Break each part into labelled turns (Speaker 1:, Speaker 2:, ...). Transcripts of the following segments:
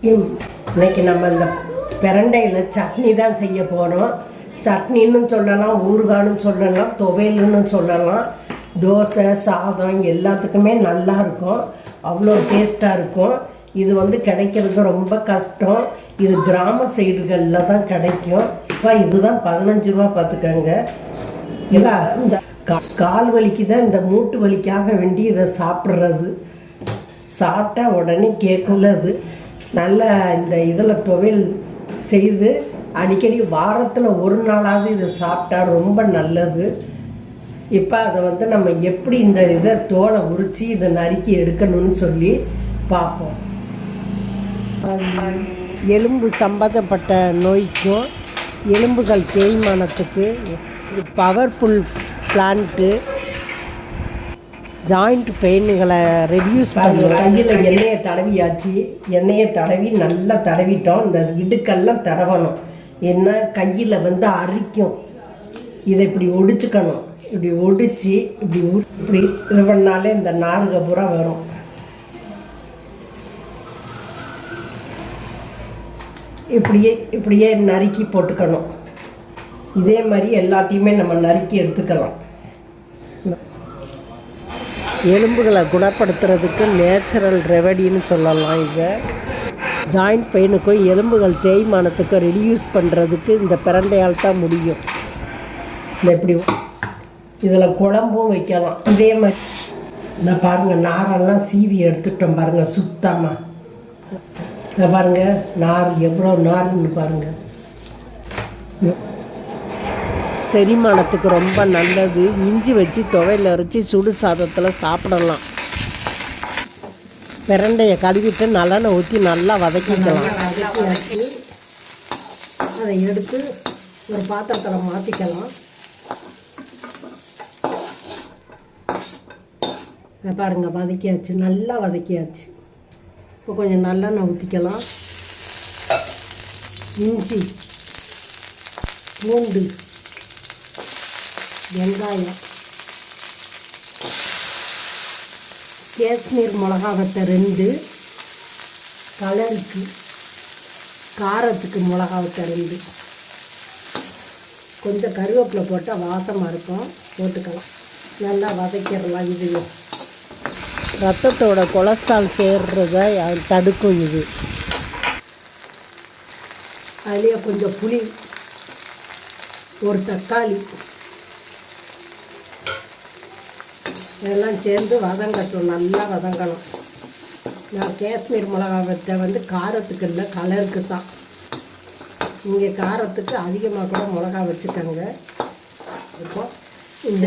Speaker 1: இன்னைக்கு நம்ம இந்த பிரண்டையில் சட்னி தான் செய்ய போகிறோம் சட்னின்னு சொல்லலாம் ஊறுகான்னு சொல்லலாம் துவையல்னு சொல்லலாம். தோசை சாதம் எல்லாத்துக்குமே நல்லா இருக்கும். அவ்வளோ டேஸ்ட்டாக இருக்கும். இது வந்து கிடைக்கிறது ரொம்ப கஷ்டம். இது கிராம சைடுகளில் தான் கிடைக்கும். இப்போ இதுதான் பதினஞ்சு ரூபா பார்த்துக்கோங்க. இல்லை இந்த கா- கால் வலிக்கு தான் இந்த மூட்டு வலிக்காக வேண்டி இதை சாப்பிட்றது. சாப்பிட்டா உடனே கேட்கல அது. நல்ல இந்த இதில் துவையல் செய்து அடிக்கடி வாரத்தில் ஒரு நாளாவது இதை சாப்பிட்டா ரொம்ப நல்லது. இப்போ அதை வந்து நம்ம எப்படி இந்த இதை தோலை உரித்து இதை நறுக்கி எடுக்கணும்னு சொல்லி பார்ப்போம். எலும்பு சம்பந்தப்பட்ட நோய்க்கும் எலும்புகள் தேய்மானத்துக்கு பவர்ஃபுல் பிளான்ட்டு ஜாயிண்ட் பெயின்களை ரெடியூஸ் பண்ண கையில் எண்ணெயை தடவியாச்சு. எண்ணெயை தடவி நல்லா தடவிட்டோம். இந்த இடுக்கெல்லாம் தடவணும். என்ன கையில் வந்து அரிக்கும். இதை இப்படி ஒடிச்சுக்கணும். இப்படி ஒடிச்சு இப்படி இப்படி இது பண்ணாலே இந்த நாருக பூரா வரும். இப்படியே இப்படியே நறுக்கி போட்டுக்கணும். இதே மாதிரி எல்லாத்தையுமே நம்ம நறுக்கி எடுத்துக்கலாம். எலும்புகளை குணப்படுத்துறதுக்கு நேச்சுரல் ரெவடின்னு சொல்லலாம் இதை. ஜாயிண்ட் பெயினுக்கும் எலும்புகள் தேய்மானத்துக்கும் ரெடியூஸ் பண்ணுறதுக்கு இந்த பிரண்டையால் தான் முடியும். இந்த எப்படி இதில் குழம்பும் வைக்கலாம். இதே மாதிரி இந்த பாருங்கள் நாரெல்லாம் சீவி எடுத்துட்டோம் பாருங்கள் சுத்தமாக இந்த பாருங்கள் நார் எவ்வளோ நார்னு பாருங்கள் செரிமானத்துக்கு ரொம்ப நல்லது. இஞ்சி வச்சு துவையில் அரைச்சி சுடு சாதத்தில் சாப்பிடலாம். பிரண்டையை கழுவிட்டு நல்லெண்ணெய் ஊற்றி நல்லா வதக்கிக்கலாம். அதை எடுத்து ஒரு பாத்திரத்தில் மாற்றிக்கலாம் இதை பாருங்க வதக்கியாச்சு. நல்லா வதக்கியாச்சு. இப்போ கொஞ்சம் நல்லெண்ணெய் ஊற்றிக்கலாம் இஞ்சி பூண்டு வெங்காயம் காஷ்மீர் மிளகாவத்தை ரெண்டு கலருக்கு காரத்துக்கு மிளகாவத்தை ரெண்டு. கொஞ்சம் கருவேப்பிலை போட்டால் வாசமாக இருக்கும் போட்டுக்கலாம். நல்லா வதக்கிடலாம் இதுவும் ரத்தத்தோட கொலஸ்ட்ரால் சேர்றத தடுக்கும் இது. அதுலேயே கொஞ்சம் புளி ஒரு தக்காளி இதெல்லாம் சேர்ந்து வதங்கட்டும் நல்லா வதங்கணும். நான் காஷ்மீர் மிளகா வத்த வந்து காரத்துக்கு இல்லை கலருக்கு தான். இங்கே காரத்துக்கு அதிகமாக கூட மிளகா வச்சுக்கோங்க. இப்போ இந்த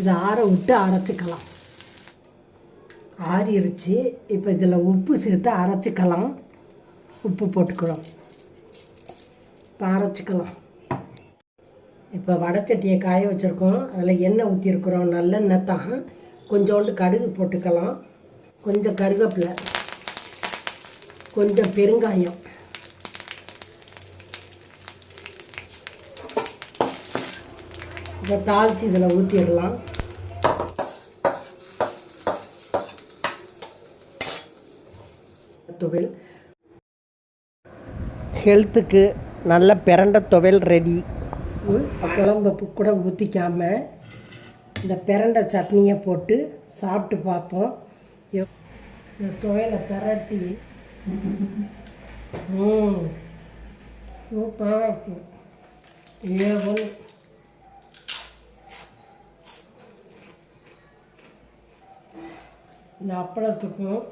Speaker 1: இதை ஆற விட்டு அரைச்சிக்கலாம். ஆறிடுச்சு இப்போ இதில் உப்பு சேர்த்து அரைச்சிக்கலாம். உப்பு போட்டுக்கலாம் இப்போ அரைச்சிக்கலாம். இப்போ வடச்சட்டியை காய வச்சுருக்கோம். அதில் எண்ணெய் ஊற்றிருக்கிறோம் நல்லெண்ணெய் தான். கொஞ்சோண்டு கடுகு போட்டுக்கலாம். கொஞ்சம் கருவேப்பிலை. கொஞ்சம் பெருங்காயம். இப்போ தாளித்து இதில் ஊற்றிடலாம் துவையல். ஹெல்த்துக்கு நல்ல பிரண்ட துவையல் ரெடி குழம்பு கூட ஊற்றிக்காம இந்த பிரண்டை சட்னியை போட்டு சாப்பிட்டு பார்ப்போம். இந்த துவையலை பிரட்டி. ம் சூப்பராக இருக்கும் ஏவல். இந்த அப்பளத்துக்கும்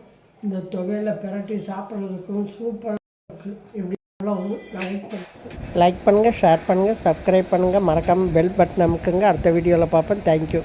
Speaker 1: இந்த துவையலை பிரட்டி சாப்பிட்றதுக்கும் சூப்பராக இருக்குது எப்படி லைக் பண்ணுங்கள் ஷேர் பண்ணுங்கள் சப்ஸ்கிரைப் பண்ணுங்கள் மறக்காமல் பெல் பட்டன் அமுக்குங்க. அடுத்த வீடியோவில் பார்ப்பேன் தேங்க்யூ